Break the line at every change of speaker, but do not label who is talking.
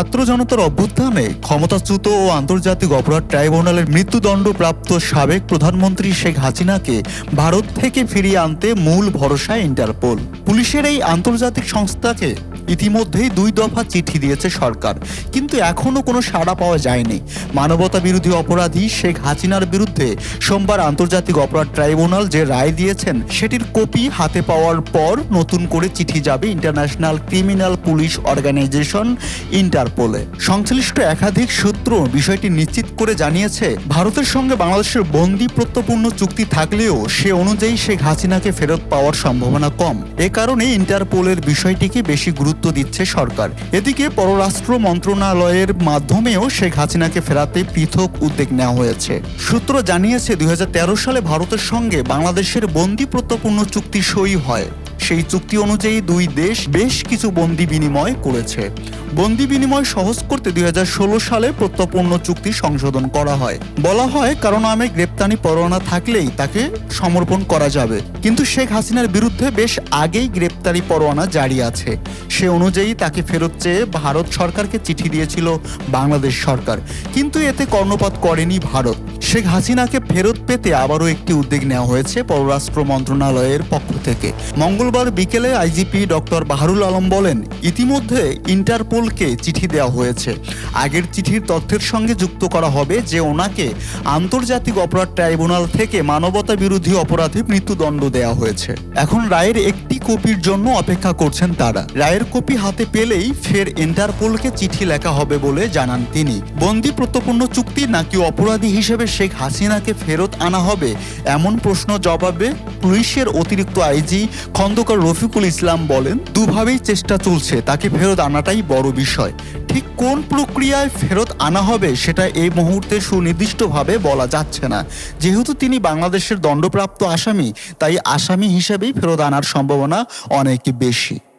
ছাত্র জনতার অভ্যুত্থানে ক্ষমতাচ্যুত ও আন্তর্জাতিক অপরাধ ট্রাইব্যুনালের মৃত্যুদণ্ডপ্রাপ্ত সাবেক প্রধানমন্ত্রী শেখ হাসিনাকে ভারত থেকে ফিরিয়ে আনতে মূল ভরসা ইন্টারপোল। পুলিশের এই আন্তর্জাতিক সংস্থাকে ইতিমধ্যেই দুই দফা চিঠি দিয়েছে সরকার। কিন্তু এখনও কোনো সাড়া পাওয়া যায়নি। মানবতা বিরোধী অপরাধী শেখ হাসিনার বিরুদ্ধে সোমবার আন্তর্জাতিক অপরাধ ট্রাইব্যুনাল যে রায় দিয়েছেন, সেটির কপি হাতে পাওয়ার পর নতুন করে চিঠি যাবে ইন্টারন্যাশনাল ক্রিমিনাল পুলিশ অর্গানাইজেশন ইন্টারপোলে। সংশ্লিষ্ট একাধিক সূত্র বিষয়টি নিশ্চিত করে জানিয়েছে, ভারতের সঙ্গে বাংলাদেশের বন্দি প্রত্যপূর্ণ চুক্তি থাকলেও সে অনুযায়ী শেখ হাসিনাকে ফেরত পাওয়ার সম্ভাবনা কম। এ কারণে ইন্টারপোলের বিষয়টিকে বেশি গুরুত্ব দিচ্ছে সরকার। এদিকে পররাষ্ট্র মন্ত্রণালয়ের মাধ্যমেও শেখ হাসিনাকে ফেরাতে পৃথক উদ্যোগ নেওয়া হয়েছে। সূত্র জানিয়েছে, দুই হাজার তেরো সালে ভারতের সঙ্গে বাংলাদেশের বন্দি প্রত্যপূর্ণ চুক্তি সই হয়। সেই চুক্তি অনুযায়ী দুই দেশ বেশ কিছু বন্দি বিনিময় করেছে। বন্দি বিনিময় সহজ করতে দুই হাজার ষোলো সালে প্রত্যপূর্ণ চুক্তি সংশোধন করা হয়। বলা হয়, কারণ নামে গ্রেপ্তানি পরোয়ানা থাকলেই তাকে সমর্পণ করা যাবে। কিন্তু শেখ হাসিনার বিরুদ্ধে বেশ আগেই গ্রেপ্তারি পরোয়ানা জারি আছে। সে অনুযায়ী তাকে ফেরত চেয়ে ভারত সরকারকে চিঠি দিয়েছিল বাংলাদেশ সরকার। কিন্তু এতে কর্ণপাত করেনি ভারত। শেখ হাসিনাকে ফেরত পেতে আবারও একটি উদ্যোগ নেওয়া হয়েছে পররাষ্ট্র মন্ত্রণালয়ের পক্ষ থেকে। মঙ্গলবার বিকেলে আইজিপি ডক্টর বাহারুল আলম বলেন, ইতিমধ্যে ইন্টারপোলকে চিঠি দেওয়া হয়েছে। আগের চিঠির তথ্যের সঙ্গে যুক্ত করা হবে যে ওনাকে আন্তর্জাতিক অপরাধ ট্রাইব্যুনাল থেকে মানবতা বিরোধী অপরাধে মৃত্যুদণ্ড দেওয়া হয়েছে। এখন রায়ের একটি কপির জন্য অপেক্ষা করছেন তারা। রায়ের কপি হাতে পেলেই ফের ইন্টারপোলকে চিঠি লেখা হবে বলে জানান তিনি। বন্দি প্রত্যপূর্ণ চুক্তি নাকি অপরাধী হিসেবে শেখ হাসিনাকে ফেরত আনা হবে? এমন প্রশ্ন জবাবে পুলিশের অতিরিক্ত আইজি খন্দকার রফিকুল ইসলাম বলেন, দুভাবেই চেষ্টা চলছে, তাকে ফেরত আনাটাই বড় বিষয়। ঠিক কোন প্রক্রিয়ায় ফেরত আনা হবে সেটা এই মুহূর্তে সুনির্দিষ্টভাবে বলা যাচ্ছে না। যেহেতু তিনি বাংলাদেশের দণ্ডপ্রাপ্ত আসামি, তাই আসামি হিসেবেই ফেরত আনার সম্ভাবনা অনেক বেশি।